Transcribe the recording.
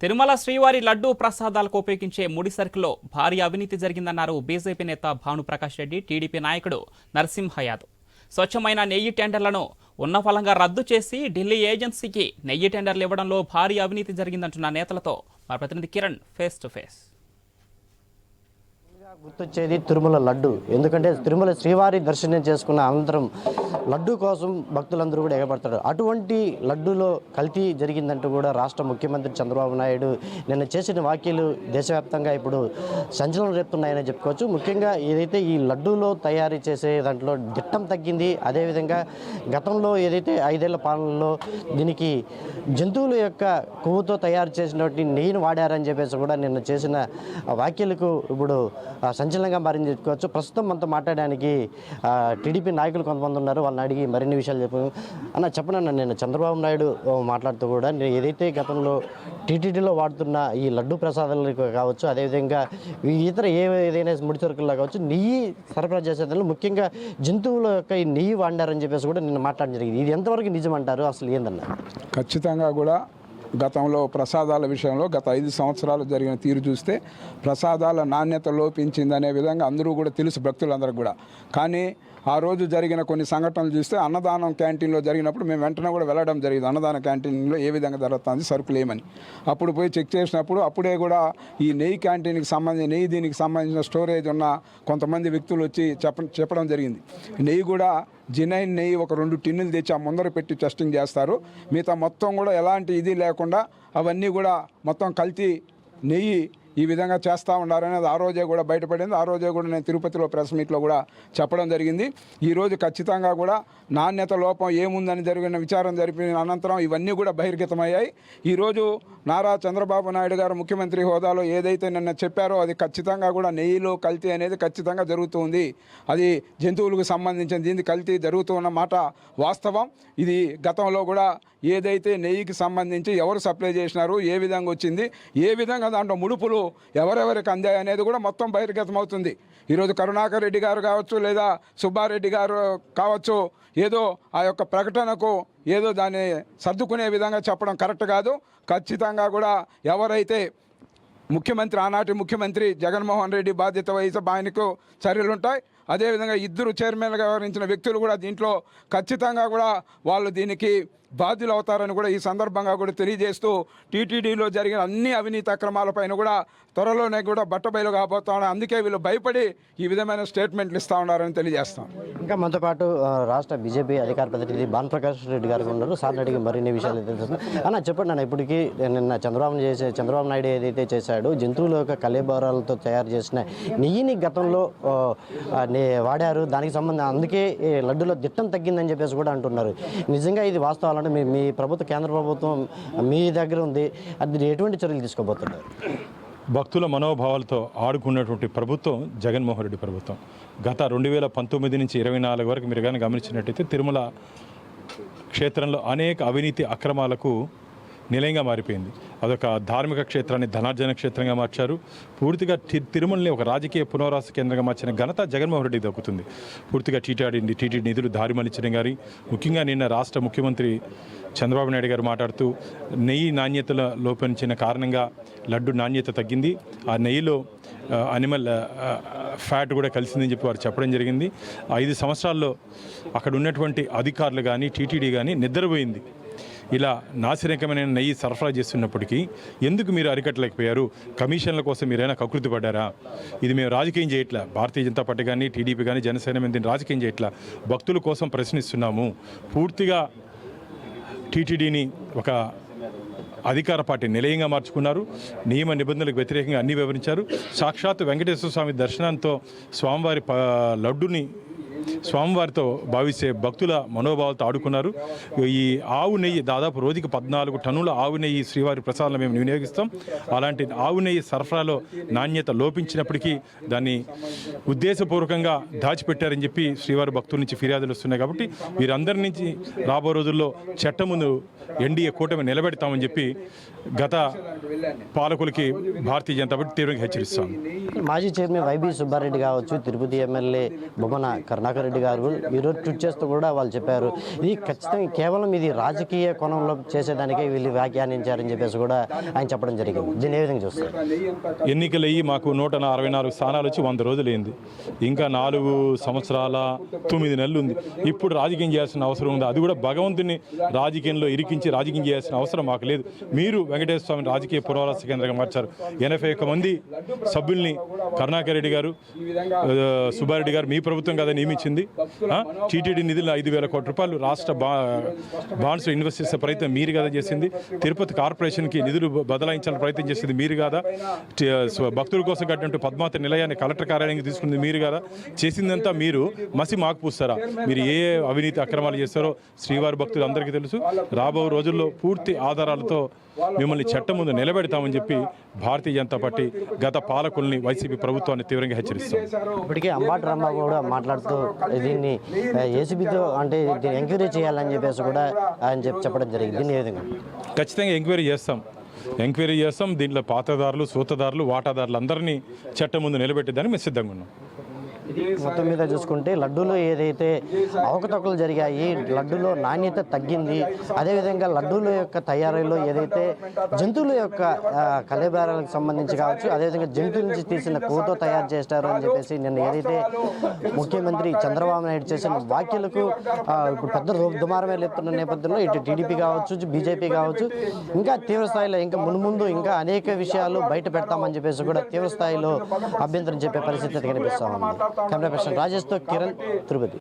తిరుమల శ్రీవారి లడ్డూ ప్రసాదాలకు ఉపయోగించే ముడి సరుకులో భారీ అవినీతి జరిగిందన్నారు బీజేపీ నేత భానుప్రకాష్ రెడ్డి టీడీపీ నాయకుడు నరసింహ యాదవ్. స్వచ్ఛమైన నెయ్యి టెండర్లను ఉన్న ఫలంగా రద్దు చేసి ఢిల్లీ ఏజెన్సీకి నెయ్యి టెండర్లు ఇవ్వడంలో భారీ అవినీతి జరిగిందంటున్న నేతలతో మా ప్రతినిధి కిరణ్ ఫేస్ టు ఫేస్. గుర్తొచ్చేది తిరుమల లడ్డు. ఎందుకంటే తిరుమల శ్రీవారి దర్శనం చేసుకున్న అనంతరం లడ్డు కోసం భక్తులందరూ కూడా ఎగబడతారు. అటువంటి లడ్డూలో కల్తీ జరిగిందంటూ కూడా రాష్ట్ర ముఖ్యమంత్రి చంద్రబాబు నాయుడు నిన్న చేసిన వ్యాఖ్యలు దేశవ్యాప్తంగా ఇప్పుడు సంచలనం రేపుతున్నాయని చెప్పుకోవచ్చు. ముఖ్యంగా ఏదైతే ఈ లడ్డూలో తయారు చేసే దాంట్లో దిట్టం తగ్గింది అదేవిధంగా గతంలో ఏదైతే ఐదేళ్ళ పాలనలో దీనికి జంతువుల యొక్క కొవ్వుతో తయారు చేసినటువంటి నెయ్యిని వాడారని చెప్పేసి కూడా నిన్న చేసిన వ్యాఖ్యలకు ఇప్పుడు సంచలనంగా మారింది చెప్పుకోవచ్చు. ప్రస్తుతం మనతో మాట్లాడడానికి టీడీపీ నాయకులు కొంతమంది ఉన్నారు. వాళ్ళని అడిగి మరిన్ని విషయాలు చెప్పాను అన్న చెప్పనన్న నేను చంద్రబాబు నాయుడు మాట్లాడుతూ కూడా నేను ఏదైతే గతంలో టీటీడీలో వాడుతున్న ఈ లడ్డు ప్రసాదాలు కావచ్చు అదేవిధంగా ఇతర ఏ ఏదైనా ముడి సరుకుల్లో కావచ్చు నెయ్యి సరఫరా చేసేదానిలో ముఖ్యంగా జంతువుల యొక్క ఈ నెయ్యి వాడినారని చెప్పేసి కూడా నిన్న మాట్లాడడం జరిగింది. ఇది ఎంతవరకు నిజమంటారు అసలు ఏందన్న? ఖచ్చితంగా కూడా గతంలో ప్రసాదాల విషయంలో గత ఐదు సంవత్సరాలు జరిగిన తీరు చూస్తే ప్రసాదాల నాణ్యత లోపించిందనే విధంగా అందరూ కూడా తెలుసు భక్తులందరికీ కూడా. కానీ ఆ రోజు జరిగిన కొన్ని సంఘటనలు చూస్తే అన్నదానం క్యాంటీన్లో జరిగినప్పుడు మేము వెంటనే కూడా వెళ్ళడం జరిగింది. అన్నదాన క్యాంటీన్లో ఏ విధంగా జరుగుతుంది సరుకులు ఏమని. అప్పుడు పోయి చెక్ చేసినప్పుడు అప్పుడే కూడా ఈ నెయ్యి క్యాంటీన్కి సంబంధించి నెయ్యి దీనికి సంబంధించిన స్టోరేజ్ ఉన్న కొంతమంది వ్యక్తులు వచ్చి చెప్ప చెప్పడం జరిగింది. నెయ్యి కూడా జినైన్ నెయ్యి ఒక రెండు టిన్నులు తెచ్చి ఆ ముందర పెట్టి టెస్టింగ్ చేస్తారు. మిగతా మొత్తం కూడా ఎలాంటి ఇది లేకుండా అవన్నీ కూడా మొత్తం కల్తీ నెయ్యి ఈ విధంగా చేస్తూ ఉన్నారనేది ఆ రోజే కూడా బయటపడింది. ఆ రోజే కూడా నేను తిరుపతిలో ప్రెస్ మీట్లో కూడా చెప్పడం జరిగింది. ఈరోజు ఖచ్చితంగా కూడా నాణ్యత లోపం ఏముందని జరిగిన విచారం జరిపిన అనంతరం ఇవన్నీ కూడా బహిర్గతమయ్యాయి. ఈరోజు నారా చంద్రబాబు నాయుడు గారు ముఖ్యమంత్రి హోదాలో ఏదైతే నిన్న చెప్పారో అది ఖచ్చితంగా కూడా నెయ్యిలో కల్తీ అనేది ఖచ్చితంగా జరుగుతుంది అది జంతువులకు సంబంధించిన దీన్ని కల్తీ జరుగుతూ ఉన్న మాట వాస్తవం. ఇది గతంలో కూడా ఏదైతే నెయ్యికి సంబంధించి ఎవరు సప్లై చేసినారు ఏ విధంగా వచ్చింది ఏ విధంగా దాంట్లో ముడుపులు ఎవరెవరికి అందాయి అనేది కూడా మొత్తం బహిర్గతం అవుతుంది ఈరోజు కరుణాకర్ రెడ్డి గారు కావచ్చు లేదా సుబ్బారెడ్డి గారు కావచ్చు ఏదో ఆ యొక్క ప్రకటనకు ఏదో దాన్ని సర్దుకునే విధంగా చెప్పడం కరెక్ట్ కాదు. ఖచ్చితంగా కూడా ఎవరైతే ముఖ్యమంత్రి ఆనాటి ముఖ్యమంత్రి జగన్మోహన్ రెడ్డి బాధ్యత వహిస్తే ఆయనకు చర్యలు ఉంటాయి. అదేవిధంగా ఇద్దరు చైర్మన్గా వ్యవహరించిన వ్యక్తులు కూడా దీంట్లో ఖచ్చితంగా కూడా వాళ్ళు దీనికి బాధ్యులు అవుతారని కూడా ఈ సందర్భంగా కూడా తెలియజేస్తూ టీటీడీలో జరిగిన అన్ని అవినీతి అక్రమాలపైన కూడా త్వరలోనే కూడా బట్టబయలు కాబోతా అందుకే వీళ్ళు భయపడి ఈ విధమైన స్టేట్మెంట్లు ఇస్తూ ఉన్నారని తెలియజేస్తాం. ఇంకా మనతో పాటు రాష్ట్ర బీజేపీ అధికార ప్రతినిధి భాన్ప్రకాష్ రెడ్డి గారు ఉన్నారు. సార్ అడిగి మరిన్ని విషయాలు తెలుస్తుంది. అన్న చెప్పండి అన్న ఇప్పటికీ నిన్న చంద్రబాబు చేసే చంద్రబాబు నాయుడు ఏదైతే చేశాడో జంతువుల యొక్క కలేబారాలతో తయారు చేసిన నెయ్యిని గతంలో నే- వాడారు. దానికి సంబంధం అందుకే లడ్డులో దిట్టం తగ్గిందని చెప్పేసి కూడా అంటున్నారు. నిజంగా ఇది వాస్తవాలు? వాస్తవాలంటే మీ మీ ప్రభుత్వ కేంద్ర ప్రభుత్వం మీ దగ్గర ఉంది. అది ఎటువంటి చర్యలు తీసుకోబోతున్నారు? భక్తుల మనోభావాలతో ఆడుకున్నటువంటి ప్రభుత్వం జగన్మోహన్ రెడ్డి ప్రభుత్వం. గత రెండు వేల పంతొమ్మిది నుంచి ఇరవై నాలుగు వరకు మీరు కానీ గమనించినట్టయితే తిరుమల క్షేత్రంలో అనేక అవినీతి అక్రమాలకు నిలయంగా మారిపోయింది. అదొక ధార్మిక క్షేత్రాన్ని ధనార్జన క్షేత్రంగా మార్చారు. పూర్తిగా తి తిరుమలని ఒక రాజకీయ పునరావాస కేంద్రంగా మార్చిన ఘనత జగన్మోహన్ రెడ్డి దక్కుతుంది. పూర్తిగా టీటీడీ టీటీడీ నిధులు దారి గారి ముఖ్యంగా నిన్న రాష్ట్ర ముఖ్యమంత్రి చంద్రబాబు నాయుడు గారు మాట్లాడుతూ నెయ్యి నాణ్యతల లోపించిన కారణంగా లడ్డు నాణ్యత తగ్గింది. ఆ నెయ్యిలో అనిమల్ ఫ్యాట్ కూడా కలిసిందని చెప్పి వారు చెప్పడం జరిగింది. ఐదు సంవత్సరాల్లో అక్కడ ఉన్నటువంటి అధికారులు కానీ టీటీడీ కానీ నిద్రపోయింది. ఇలా నాసిరకమైన నెయ్యి సరఫరా చేస్తున్నప్పటికీ ఎందుకు మీరు అరికట్టలేకపోయారు? కమిషన్ల కోసం మీరైనా కకృతి పడ్డారా? ఇది మేము రాజకీయం చేయట్లా? భారతీయ జనతా పార్టీ కానీ టీడీపీ కానీ జనసేన మీద దీన్ని రాజకీయం చేయట్లా? భక్తుల కోసం ప్రశ్నిస్తున్నాము. పూర్తిగా టీటీడీని ఒక అధికార పార్టీ నిలయంగా మార్చుకున్నారు. నియమ నిబంధనలకు వ్యతిరేకంగా అన్ని వివరించారు సాక్షాత్ వెంకటేశ్వర స్వామి దర్శనంతో స్వామివారి ప లడ్డుని స్వామివారితో భావిస్తే భక్తుల మనోభావాలతో ఆడుకున్నారు. ఈ ఆవు నెయ్యి దాదాపు రోజుకి పద్నాలుగు టన్నుల ఆవు నెయ్యి శ్రీవారి ప్రసాదాలను మేము వినియోగిస్తాం. అలాంటి ఆవు నెయ్యి సరఫరాలో నాణ్యత లోపించినప్పటికీ దాన్ని ఉద్దేశపూర్వకంగా దాచిపెట్టారని చెప్పి శ్రీవారి భక్తుల నుంచి ఫిర్యాదులు వస్తున్నాయి కాబట్టి వీరందరి నుంచి రాబో రోజుల్లో చట్టం ముందు ఎన్డీఏ కూటమి నిలబెడతామని చెప్పి గత పాలకులకి భారతీయ జనతా పార్టీ తీవ్రంగా హెచ్చరిస్తాం. మాజీ చైర్మన్ వైబీ సుబ్బారెడ్డి కావచ్చు తిరుపతి ఎమ్మెల్యే బొమ్మన కరుణాకర్ కరుణాకర్ రెడ్డి గారు ఈరోజు ట్వీట్ చేస్తూ కూడా వాళ్ళు చెప్పారు. ఇది ఖచ్చితంగా కేవలం ఇది రాజకీయ కోణంలో చేసేదానికే వీళ్ళు వ్యాఖ్యానించారని చెప్పేసి కూడా ఆయన చెప్పడం జరిగింది. దీన్ని ఏ విధంగా చూస్తారు? ఎన్నికలు అయ్యి మాకు నూట అరవై నాలుగు స్థానాలు వచ్చి వంద రోజులు అయింది ఇంకా నాలుగు సంవత్సరాల తొమ్మిది నెలలు ఉంది ఇప్పుడు రాజకీయం చేయాల్సిన అవసరం ఉంది. అది కూడా భగవంతుని రాజకీయంలో ఇరికించి రాజకీయం చేయాల్సిన అవసరం మాకు లేదు. మీరు వెంకటేశ్వర స్వామిని రాజకీయ పురవాస కేంద్రంగా మార్చారు. ఎనభై ఒక్క మంది సభ్యుల్ని కరుణాకర్ రెడ్డి గారు సుబ్బారెడ్డి గారు మీ ప్రభుత్వం కదా నియమించింది టీటీడీ నిధులు ఐదు వేల కోట్ల రూపాయలు రాష్ట్ర బా బాండ్స్ ఇన్వెస్ట్ చేసే ప్రయత్నం మీరు కదా చేసింది. తిరుపతి కార్పొరేషన్కి నిధులు బదలాయించాలని ప్రయత్నం చేసింది మీరు కదా? భక్తుల కోసం కట్టినట్టు పద్మావతి నిలయాన్ని కలెక్టర్ కార్యాలయానికి తీసుకుంది మీరు కదా? చేసిందంతా మీరు మసి మాకు పూస్తారా? మీరు ఏ ఏ అవినీతి అక్రమాలు చేస్తారో శ్రీవారి భక్తులు అందరికీ తెలుసు. రాబో రోజుల్లో పూర్తి ఆధారాలతో మిమ్మల్ని చట్టం ముందు నిలబెడతామని చెప్పి భారతీయ జనతా పార్టీ గత పాలకుల్ని వైసీపీ ప్రభుత్వాన్ని తీవ్రంగా హెచ్చరిస్తాం. ఇప్పటికే అంబాటి రాంబాబు కూడా మాట్లాడుతూ దీన్ని ఏసీబీతో అంటే దీన్ని ఎంక్వైరీ చేయాలని చెప్పేసి కూడా ఆయన చెప్ చెప్పడం జరిగింది. దీన్ని ఏ విధంగా? ఖచ్చితంగా ఎంక్వైరీ చేస్తాం. ఎంక్వైరీ చేస్తాం. దీంట్లో పాతదారులు సూతదారులు వాటాదారులు అందరినీ చట్టం ముందు నిలబెట్టేదానికి మేము సిద్ధంగా ఉన్నాం. మొత్తం మీద చూసుకుంటే లడ్డూలో ఏదైతే అవకతవకలు జరిగాయి లడ్డూలో నాణ్యత తగ్గింది. అదేవిధంగా లడ్డూల యొక్క తయారీలో ఏదైతే జంతువుల యొక్క ఆ, సంబంధించి కావచ్చు అదేవిధంగా జంతువుల నుంచి తీసిన కోతో తయారు చేస్తారు అని చెప్పేసి నిన్న ఏదైతే ముఖ్యమంత్రి చంద్రబాబు నాయుడు చేసిన వ్యాఖ్యలకు ఇప్పుడు పెద్ద దుమారమే లేపుతున్న నేపథ్యంలో ఇటు టీడీపీ కావచ్చు బీజేపీ కావచ్చు ఇంకా తీవ్ర స్థాయిలో ఇంకా మున్ముందు ఇంకా అనేక విషయాలు బయట పెడతామని చెప్పేసి కూడా తీవ్ర స్థాయిలో అభ్యంతరం చెప్పే పరిస్థితి అయితే కనిపిస్తా ఉంది. కెమెరా పర్సన్ రాజేష్తో కిరణ్ తిరుపతి.